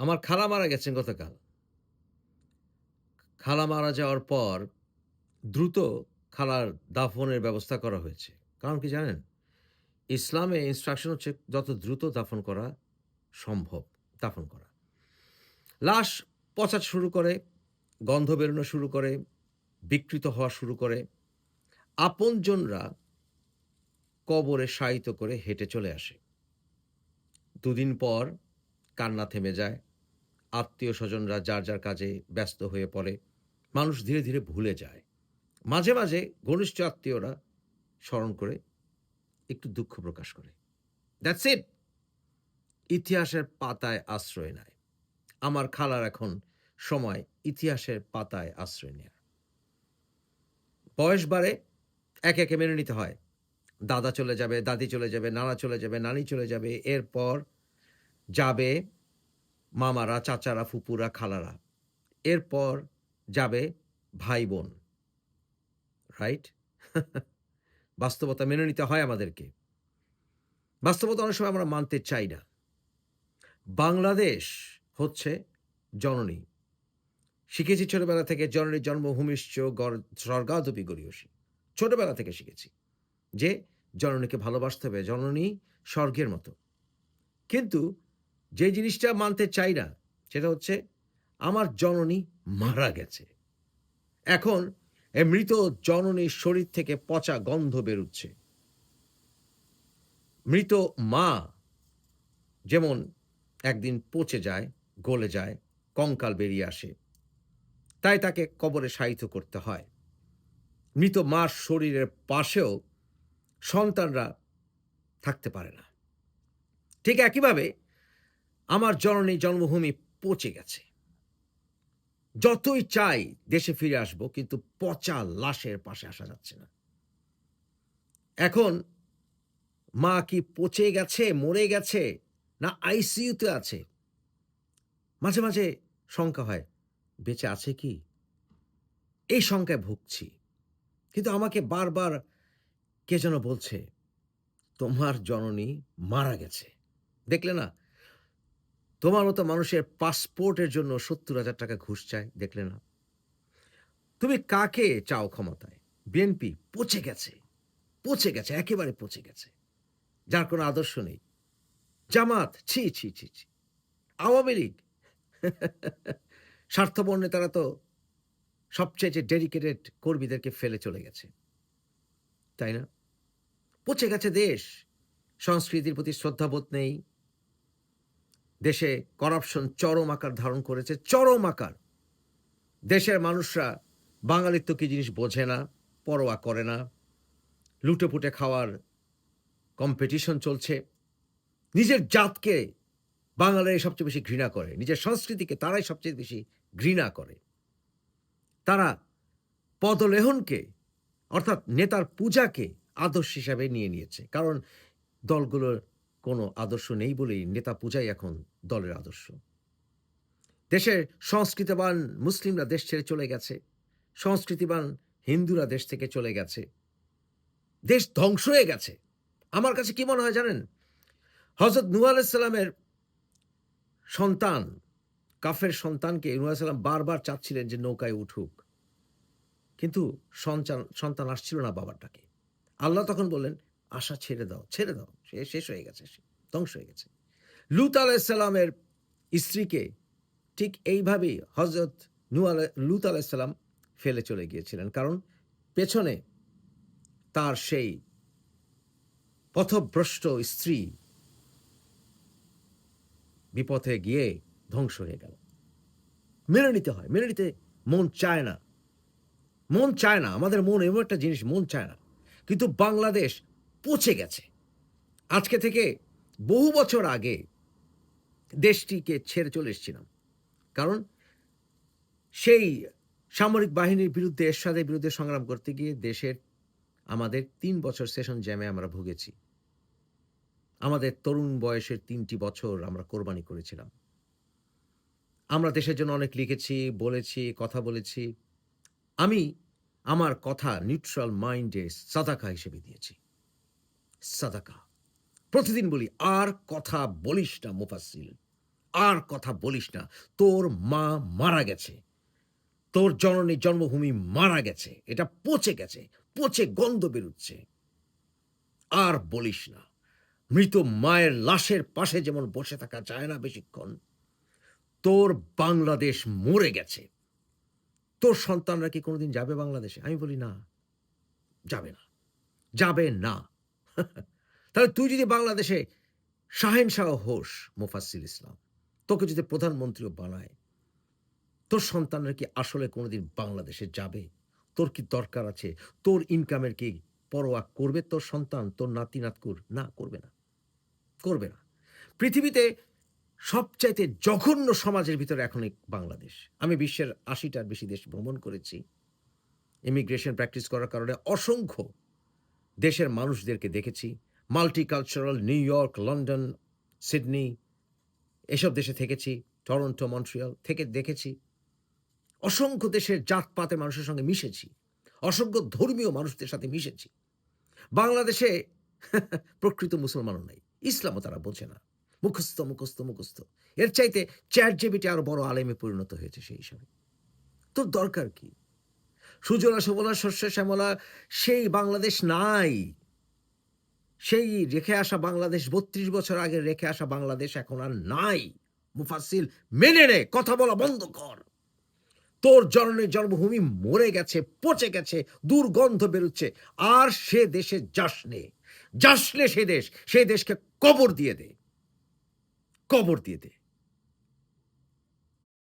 আমার খালা মারা গেছেন গতকাল। খালা মারা যাওয়ার পর দ্রুত খালার দাফনের ব্যবস্থা করা হয়েছে। কারণ কি জানেন? ইসলামে ইনস্ট্রাকশন হচ্ছে যত দ্রুত দাফন করা সম্ভব দাফন করা। লাশ পচা শুরু করে, গন্ধ বেরোনো শুরু করে, বিকৃত হওয়া শুরু করে। আপনজনরা কবরে শায়িত করে হেঁটে চলে আসে। দুদিন পর কান্না থেমে যায়। আত্মীয়-স্বজনরা যার, যার কাজে ব্যস্ত হয়ে পড়ে। মানুষ ধীরে, ধীরে ভুলে যায়। মাঝে, মাঝে ঘনিষ্ঠ আত্মীয়রা স্মরণ করে একটু দুঃখ প্রকাশ করে। That's it. ইতিহাসের পাতায় আশ্রয় নেয়। আমার খালার এখন সময় ইতিহাসের পাতায় আশ্রয় নেয়ার। বয়স বাড়ে, একে, একে মেনে নিতে হয়। দাদা চলে যাবে, দাদি চলে যাবে, নানা চলে যাবে, নানি চলে যাবে। এরপর যাবে মামারা, চাচারা, ফুপুরা, খালারা। এরপর যাবে ভাই-বোন। রাইট? বাস্তবতা মেনে নিতে হয় আমাদেরকে। বাস্তবতা অনেক সময় আমরা মানতে চাই না। বাংলাদেশ হচ্ছে জননী। শিখেছি ছোটবেলা থেকে জননীর জন্মভূমিশ্চ স্বর্গাদপি গরীয়সী। ছোটবেলা থেকে শিখেছি যে জননীকে ভালোবাসতে হবে। জননী স্বর্গের মতো। কিন্তু যে জিনিসটা মানতে চাই না সেটা হচ্ছে আমার জননী মারা গেছে। এখন এ মৃত জননীর শরীর থেকে পচা গন্ধ বেরুচ্ছে। মৃত মা যেমন একদিন পচে যায়, গলে যায়, কঙ্কাল বেরিয়ে আসে। তাই তাকে কবরে শায়িত করতে হয়। মৃত মার শরীরের পাশেও সন্তানরা থাকতে পারে না। ঠিক একইভাবে আমার জননী জন্মভূমি পচে গেছে। যতই চাই দেশে ফিরে আসব কিন্তু পচা লাশের পাশে আসা যাচ্ছে না। এখন মা কি পচে গেছে, মরে গেছে না আইসিইউতে আছে? মাঝে, মাঝে শঙ্কা হয় বেঁচে আছে কি? এই শঙ্কায় ভুগছি। কিন্তু আমাকে বারবার কে যেন বলছে, তোমার জননী মারা গেছে। দেখলে না? তোমার মতো মানুষের পাসপোর্টের জন্য ৭০,০০০ টাকা ঘুষ চায়, দেখলে না? তুমি কাকে চাও ক্ষমতায়? বিএনপি পচে গেছে, পচে গেছে, একেবারে পচে গেছে। যার কোনো আদর্শ নেই। জামাত ছি, ছি, ছি, ছি। আওয়ামী লীগ স্বার্থপর নেতারা তো সবচেয়ে যে ডেডিকেটেড কর্মীদেরকে ফেলে চলে গেছে। তাই না? পচে গেছে দেশ। সংস্কৃতির প্রতি শ্রদ্ধাবোধ নেই। দেশে করাপশন চরম আকার ধারণ করেছে, চরম আকার। দেশের মানুষরা বাঙালিত্ব কি জিনিস বোঝে না, পরোয়া করে না। লুটেপুটে খাওয়ার কম্পিটিশন চলছে। নিজের জাতকে বাঙালিরাই সবচেয়ে বেশি ঘৃণা করে। নিজের সংস্কৃতিকে তারাই সবচেয়ে বেশি ঘৃণা করে। তারা পদলেহনকে অর্থাৎ নেতার পূজাকে আদর্শ হিসাবে নিয়ে নিয়েছে। কারণ দলগুলোর কোনো আদর্শ নেই বলেই নেতা পূজাই এখন দলের আদর্শ। দেশের সংস্কৃতিবান মুসলিমরা দেশ ছেড়ে চলে গেছে। সংস্কৃতিবান হিন্দুরা দেশ থেকে চলে গেছে। দেশ ধ্বংস হয়ে গেছে। আমার কাছে কি মনে হয় জানেন? আলাইহিস সালামের সন্তান, কাফের সন্তানকে সালাম বারবার চাচ্ছিলেন যে নৌকায় উঠুক। কিন্তু সঞ্চান সন্তান আসছিল না বাবারটাকে আল্লাহ তখন বললেন, "আশা ছেড়ে দাও, ছেড়ে দাও। সে শেষ হয়ে গেছে, সে ধ্বংস হয়ে গেছে।" লূত আলাইহিস সালামের স্ত্রীকে ঠিক এইভাবেই হযরত নূহ আলাই, লূত আলাইহিস সালাম ফেলে চলে গিয়েছিলেন। কারণ পেছনে তার সেই পথভ্রষ্ট স্ত্রী বিপথে গিয়ে ধ্বংস হয়ে গেল। মেনে নিতে হয়। মেনে নিতে মন চায় না। মন চায় না। আমাদের মন এমন একটা জিনিস, মন চায় না। কিন্তু বাংলাদেশ পচে গেছে। আজকে থেকে বহু বছর আগে দেশটিকে ছেড়ে চলে এসেছিলাম। কারণ সেই সামরিক বাহিনীর বিরুদ্ধে এরশাদের বিরুদ্ধে সংগ্রাম করতে গিয়ে দেশের আমাদের তিন বছর সেশন জ্যামে আমরা ভুগেছি। আমাদের তরুণ বয়সের তিনটি বছর আমরা কোরবানি করেছিলাম। আমরা দেশের জন্য অনেক লিখেছি, বলেছি, কথা বলেছি। আমি আমার কথা নিউট্রাল মাইন্ডে সাদাকা হিসেবে দিয়েছি। সাদাকা। প্রতিদিন বলি, "আর কথা বলিস না মুফাসসিল। আর কথা বলিস না। তোর মা মারা গেছে তোর জননী জন্মভূমি মারা গেছে এটা পচে গেছে পচে গন্ধ বেরুচ্ছে। আর বলিস না মৃত মায়ের লাশের পাশে যেমন বসে থাকা যায় না বেশিক্ষণ তোর বাংলাদেশ মরে গেছে। তোর সন্তানরা কি কোনোদিন যাবে বাংলাদেশে? আমি বলি না যাবে না। যাবে না? তাহলে তুই যদি বাংলাদেশে শাহেন শাহ হোস মুফাসিল ইসলাম, তোকে যদি প্রধানমন্ত্রীও বানায়, তোর সন্তানরা কি আসলে কোনোদিন বাংলাদেশে যাবে? তোর কি দরকার আছে? তোর ইনকামের কি পরোয়া করবে তোর সন্তান, তোর নাতি, নাতকুর? না, করবে না। করবে না। পৃথিবীতে সবচাইতে জঘন্য সমাজের ভিতরে এখন বাংলাদেশ। আমি বিশ্বের আশিটার বেশি দেশ ভ্রমণ করেছি। ইমিগ্রেশন প্র্যাকটিস করার কারণে অসংখ্য দেশের মানুষদেরকে দেখেছি। Multicultural New York London Sydney এসব দেশে থেকেছি টরন্টো মন্ট্রিয়াল থেকে দেখেছি। অসংখ্য দেশের জাতপাতের মানুষের সঙ্গে মিশেছি। অসংখ্য ধর্মীয় মানুষদের সাথে মিশেছি। বাংলাদেশে প্রকৃত মুসলমানও নাই। ইসলামও তারা বোঝে না। মুখস্থ মুখস্থ মুখস্থ। এর চাইতে চ্যাট জেবিটি আরও বড় আলেমে পরিণত হয়েছে সেই হিসাবে। তোর দরকার কি? সুজলা, সুবলা, শস্য, শ্যামলা, সেই বাংলাদেশ নাই। সেই রেখে আসা বাংলাদেশ, বত্রিশ বছর আগে রেখে আসা বাংলাদেশ এখন আর নাই। মুফাসিল মেনে নে, কথা বলা বন্ধ কর। তোর জননের জন্মভূমি মরে গেছে, পচে গেছে, দুর্গন্ধ বেরোচ্ছে, আর সে দেশে যাস নে। যাস নে সে দেশ, সে দেশকে কবর দিয়ে দে। কবর দিয়ে দে।